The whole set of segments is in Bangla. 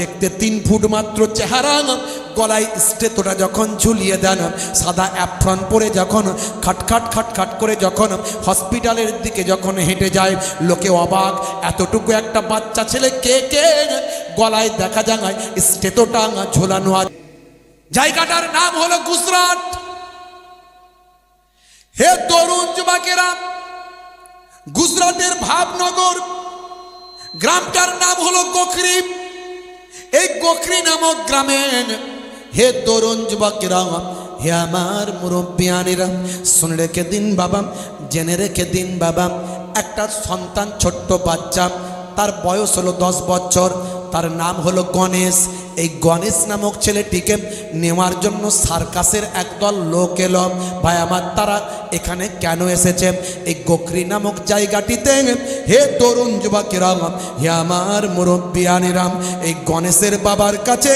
দেখতে তিন ফুট মাত্র চেহারা গলায় স্টেতোটা যখন ঝুলিয়ে দেন, সাদা অ্যাপ্রন পরে যখন, খাটখাট খাটখাট করে যখন হসপিটালের দিকে যখন হেঁটে যায়, লোকে অবাক, এতটুকু একটা বাচ্চা ছেলে কে কে? গলায় দেখা যায় স্টেতোটা ঝোলানো আছে। জায়গাটার নাম হলো গুজরাট। হে তরুণ যুবকেরা, গুজরাটের ভাবনগর, গ্রামটার নাম হলো গোখরি এই গোখরি নামক গ্রামে হে তরুণ যুবকেরা হে আমার মুরব্বিয়ানিরা শুনে রেখে দিন বাবা, জেনে রেখে দিন বাবা, একটা সন্তান ছোট্ট বাচ্চা, তার বয়স হলো দশ বছর, তার নাম হলো গণেশ এই গণেশ নামক ছেলেটিকে নেওয়ার জন্য সার্কাসের একদল লোক এলো। ভাই, আমার তারা এখানে কেন এসেছে? এই গোকরি নামক জায়গাটিতে হে তরুণ যুবকেরা, হে আমার মুরব্বিয়ানিরাম এই গণেশের বাবার কাছে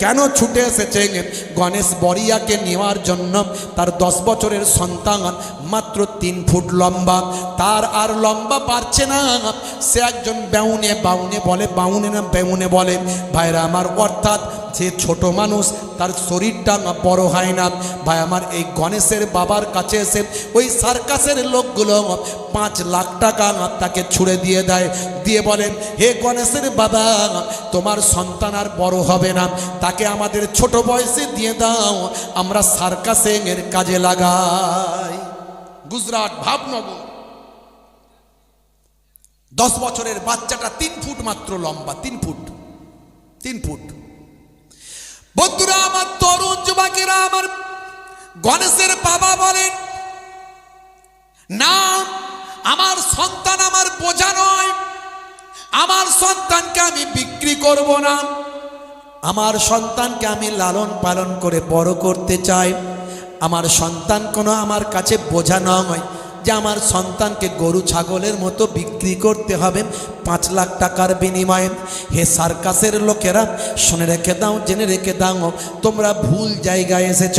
কেন ছুটে এসেছে? গণেশ বরিয়াকে নেওয়ার জন্য তার দশ বছরের সন্তান মাত্র তিন ফুট লম্বা। তার আর লম্বা পারছে না। সে একজন ব্যাউনে বাউনে বলে, বাউনে না বেউনে বলে। ভাইরা, আমার অর্থাৎ যে ছোট মানুষ, তার শরীরটা না বড় হয় না। ভাই, আমার এই গণেশের বাবার কাছে এসে ওই সার্কাসের লোকগুলো পাঁচ লাখ টাকা তাকে ছুড়ে দিয়ে দেয়। দিয়ে বলেন, হে গণেশের বাবা, তোমার সন্তান আর বড় হবে না। তাকে আমাদের ছোট বয়সে দিয়ে দাও, আমরা সার্কাসের কাজে লাগাই। গুজরাট, ভাবনগর। দশ বছরের বাচ্চাটা তিন ফুট মাত্র লম্বা, তিন ফুট তিন ফুট। বন্ধুরা, আমার তরুণ যুবকেরা, আমার গণেশের বাবা বলেন, না, আমার সন্তান আমার বোঝা নয়। আমার সন্তানকে আমি বিক্রি করব না। আমার সন্তানকে আমি লালন পালন করে বড় করতে চাই। আমার সন্তান কোনো আমার কাছে বোঝা নয়। যে আমার সন্তানকে গরু ছাগলের মতো বিক্রি করতে হবে পাঁচ লাখ টাকার বিনিময়ে। হে সার্কাসের লোকেরা, শুনে রেখে দাও, জেনে রেখে দাও তোমরা ভুল জায়গায় এসেছ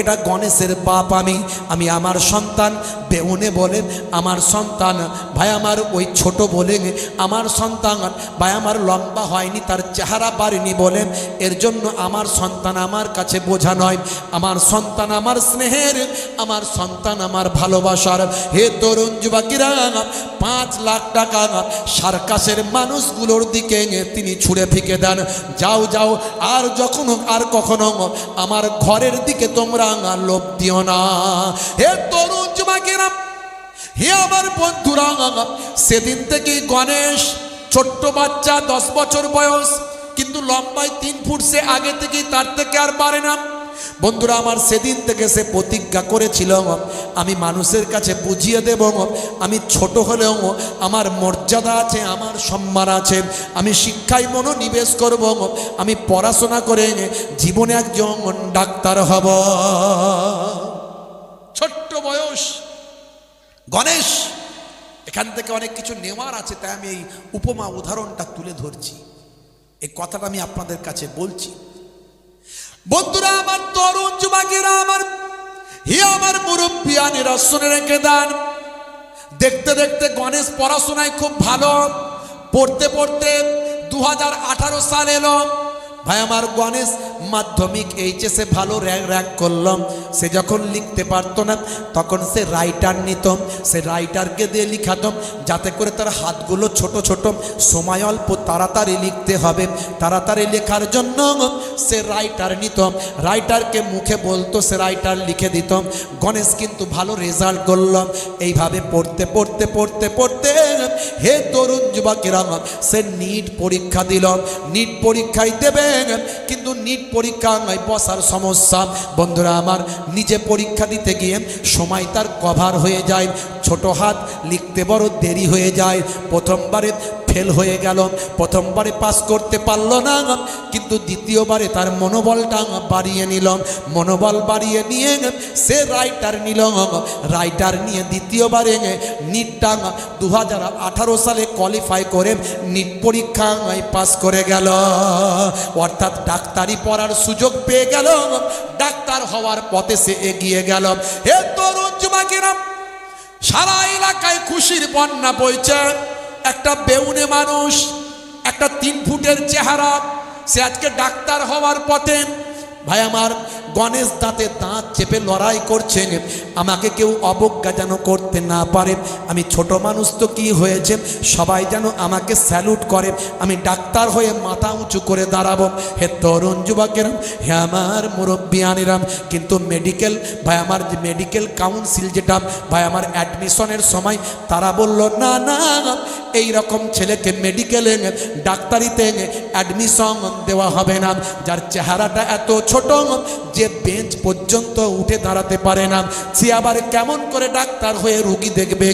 এটা গণেশের বাপ আমি। আমি আমার সন্তান বেউনে বলে, আমার সন্তান, ভাই আমার ওই ছোট বলে আমার সন্তান, ভাই আমার লম্বা হয়নি, তার চেহারা বাড়েনি বলে। এর জন্য আমার সন্তান আমার কাছে বোঝা নয়। আমার সন্তান আমার স্নেহের, আমার সন্তান আমার ভালোবাসার হে তরুণ যুবকেরা, পাঁচ লাখ টাকা সার্কাসের মানুষগুলোর দিকে তিনি ছুঁড়ে ফিকে দেন। যাও যাও, আর যখন, আর কখনো আমার ঘরের দিকে তোমরা লোভ দিও না। হে তরুণ যুবকেরা, হে আমার বন্ধুরা, সেদিন থেকে গণেশ, ছোট্ট বাচ্চা, দশ বছর বয়স, কিন্তু লম্বায় তিন ফুট সে আগে থেকেই তার থেকে আর পারে না। বন্ধুরা, আমার সেদিন থেকে সে প্রতিজ্ঞা করেছিল আমি মানুষের কাছে বুঝিয়ে দেব আমি ছোট হলেও আমার মর্যাদা আছে, আমার সম্মান আছে, আমি শিক্ষায় মনোনিবেশ করব আমি পড়াশোনা করে জীবনে একজন ডাক্তার হব। ছোট্ট বয়স, গণেশ, এখান থেকে অনেক কিছু নেওয়ার আছে, তাই আমি এই উপমা উদাহরণটা তুলে ধরছি। এই কথাটা আমি আপনাদের কাছে বলছি। বন্ধুরা, আমার তরুণ যুবকেরা, আমার হে আমার মুরব্বিয়ানেরা শুনে রেখে দেন দেখতে দেখতে গণেশ পড়াশোনায় খুব ভালো। পড়তে পড়তে দু হাজার আঠারো সাল এলো। ভাই, আমার গণেশ, মাধ্যমিক এইচএসে ভালো র্যাঙ্ক র্যাঙ্ক করলাম। সে যখন লিখতে পারতো না, তখন সে রাইটার নিতম সে রাইটারকে দিয়ে লিখাতম যাতে করে তার হাতগুলো ছোট ছোট, সময় অল্প তাড়াতাড়ি লিখতে হবে। তাড়াতাড়ি লেখার জন্য সে রাইটার নিতম রাইটারকে মুখে বলতো, সে রাইটার লিখে দিতম গণেশ কিন্তু ভালো রেজাল্ট করলাম এইভাবে পড়তে পড়তে পড়তে পড়তে হে তরুণ যুবকেরাম সে নিট পরীক্ষা দিল। নিট পরীক্ষায় দেবেন, কিন্তু নিট পরীক্ষা নয়, বসার সমস্যা। বন্ধুরা আমার, নিজে পরীক্ষা দিতে গিয়ে সময় তার কভার হয়ে যায়। ছোট হাত লিখতে বড় দেরি হয়ে যায়। প্রথমবারে ফেল হয়ে গেল, প্রথমবারে পাস করতে পারল না, কিন্তু দ্বিতীয়বারে তার মনোবলটা বাড়িয়ে নিল। মনোবল বাড়িয়ে নিয়ে সে রাইটার নিল। রাইটার নিয়ে দ্বিতীয়বারে নিটটা দু হাজার সালে কোয়ালিফাই করে নিট পরীক্ষা পাস করে গেল। অর্থাৎ ডাক্তারি পড়ার সুযোগ পেয়ে গেল। ডাক্তার হওয়ার পথে সে এগিয়ে গেল। হে তরুণ যুবকেরা সারা এলাকায় খুশির বন্যা বইছে। একটা বেউনে মানুষ, একটা তিন ফুটের চেহারা, সে আজকে ডাক্তার হওয়ার পথে ভাই, আমার গণেশ দাঁতে দাঁত চেপে লড়াই করছেন। আমাকে কেউ অবজ্ঞা যেন করতে না পারে। আমি ছোট মানুষ তো কি হয়েছে? সবাই যেন আমাকে স্যালুট করে। আমি ডাক্তার হয়ে মাথা উঁচু করে দাঁড়াবো। হে তরুণ যুবকেরা, হে আমার মুরব্বিয়ানিরাম কিন্তু মেডিকেল ভাই, আমার যে মেডিকেল কাউন্সিল যেটা, ভাই, আমার অ্যাডমিশনের সময় তারা বলল, না না এই রকম ছেলেকে মেডিকেলে ডাক্তারিতে অ্যাডমিশন দেওয়া হবে না। যার চেহারাটা এত ছোট যে বেঞ্চ পর্যন্ত উঠে দাঁড়াতে পারে না, সে আবার কেমন করে ডাক্তার হয়ে রুগী দেখবে?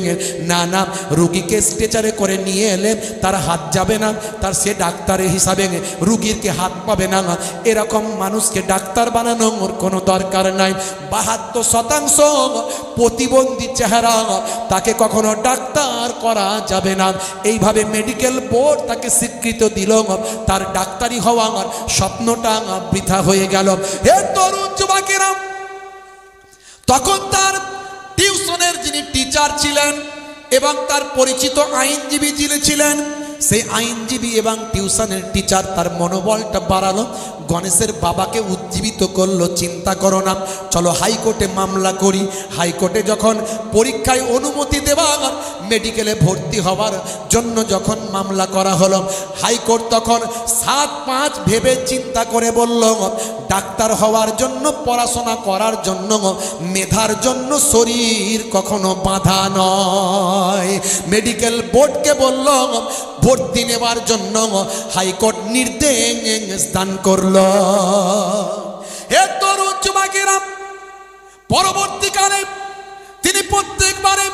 না না, রুগীকে স্ট্রেচারে করে নিয়ে এলে তার হাত যাবে না, তার সে ডাক্তারের হিসাবে রুগীরকে হাত পাবে না। এরকম মানুষকে ডাক্তার বানানোর কোনো দরকার নাই। বাহাত্তর শতাংশ প্রতিবন্ধী চেহারা তাকে কখনো ডাক্তার করা যাবে না। এইভাবে মেডিকেল বোর্ড তাকে স্বীকৃত দিল, তার ডাক্তারি হওয়া আমার স্বপ্নটা বৃথা হয়ে গেল। হে তরুণ যুবকেরা। তখন তার টিউশনের যিনি টিচার ছিলেন এবং তার পরিচিত আইনজীবী যিনি ছিলেন, সেই আইনজীবী এবং টিউশনের টিচার তার মনোবলটা বাড়ালো। গণেশের বাবাকে উজ্জীবিত করল, চিন্তা করো না। চলো হাইকোর্টে মামলা করি। হাইকোর্টে যখন পরীক্ষায় অনুমতি দেওয়া মেডিকেলে ভর্তি হওয়ার জন্য যখন মামলা করা হলো, হাইকোর্ট তখন সাত পাঁচ ভেবে চিন্তা করে বলল, ডাক্তার হওয়ার জন্য, পড়াশোনা করার জন্য, মেধার জন্য শরীর কখনো বাধা নয়। মেডিকেল বোর্ডকে বলল, ভর্তি নেওয়ার জন্য হাইকোর্ট নির্দেশ দান করল। হে তরুণ পরবর্তীকালে তিনি প্রত্যেকবারে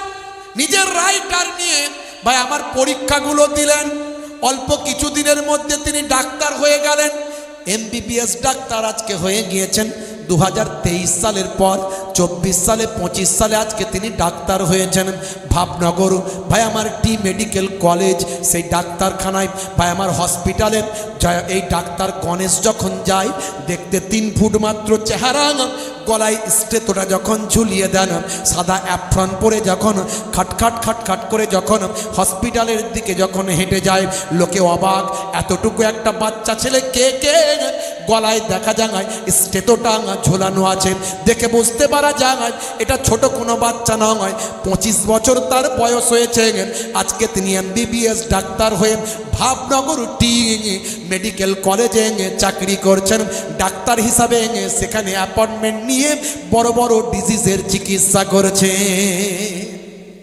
নিজের রাইটার নিয়ে ভাই আমার পরীক্ষাগুলো দিলেন। অল্প কিছুদিনের মধ্যে তিনি ডাক্তার হয়ে গেলেন। এমবিবিএস ডাক্তার আজকে হয়ে গিয়েছেন। দু হাজার তেইশ সালের পর, চব্বিশ সালে, পঁচিশ সালে আজকে তিনি ডাক্তার হয়েছেন ভাবনগর। ভাই, আমার টি মেডিকেল কলেজ, সেই ডাক্তারখানায়, ভাই, আমার হসপিটালে এই ডাক্তার গণেশ যখন যায়, দেখতে তিন ফুট মাত্র চেহারা গলায় স্টেতোটা যখন ঝুলিয়ে দেন, সাদা অ্যাফ্রন পরে যখন খাটখাট খাটখাট করে যখন হসপিটালের দিকে যখন হেঁটে যায়, লোকে অবাক, এতটুকু একটা বাচ্চা ছেলে কে কে গলায় দেখা যায় স্টেতোটা ঝোলানো আছে। দেখে বুঝতে পারা যায়, এটা ছোট কোনো বাচ্চা নয়। পঁচিশ বছর তার বয়স হয়েছে। আজকে তিনি এমবিবিএস ডাক্তার হয়ে ভাবনগর টি মেডিকেল কলেজে চাকরি করছেন। ডাক্তার হিসাবে সেখানে অ্যাপয়েন্টমেন্ট নিয়ে বড় বড় ডিজিজের চিকিৎসা করছে।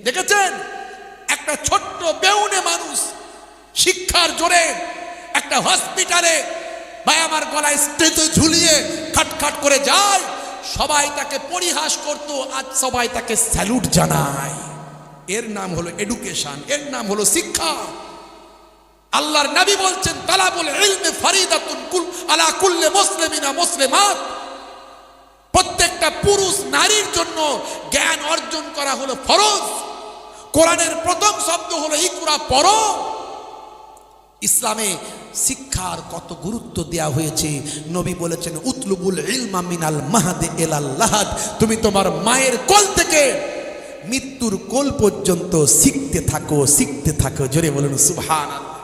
দেখেছেন? একটা ছোট্ট বেউনে মানুষ শিক্ষার জোরে একটা হসপিটালে ভাই, আমার গলায় স্টেজ ঝুলিয়ে খাটখাট করে যায় সবাই তাকে পরিহাস করত, আজ সবাই তাকে স্যালুট জানায়। এর নাম হলো এডুকেশন, এর নাম হলো শিক্ষা। আল্লাহর নবী বলছেন, তালাবুল ইলমে ফারিদাতুন কুল, আলা কুল্লে মুসলিমিনা মুসলিমাত। প্রত্যেকটা পুরুষ নারীর জন্য জ্ঞান অর্জন করা হলো ফরজ। কোরআনের প্রথম শব্দ হলো, ইকরা পড়ো। ইসলামে শিক্ষার কত গুরুত্ব দেয়া হয়েছে? নবী বলেছেন, উতলুবুল ইলমা মিনাল মাহাদে এলাল লাহাদ। তুমি তোমার মায়ের কোল থেকে মৃত্যুর কোল পর্যন্ত শিখতে থাকো শিখতে থাকো। জোরে বলুন, সুবহানাল্লাহ।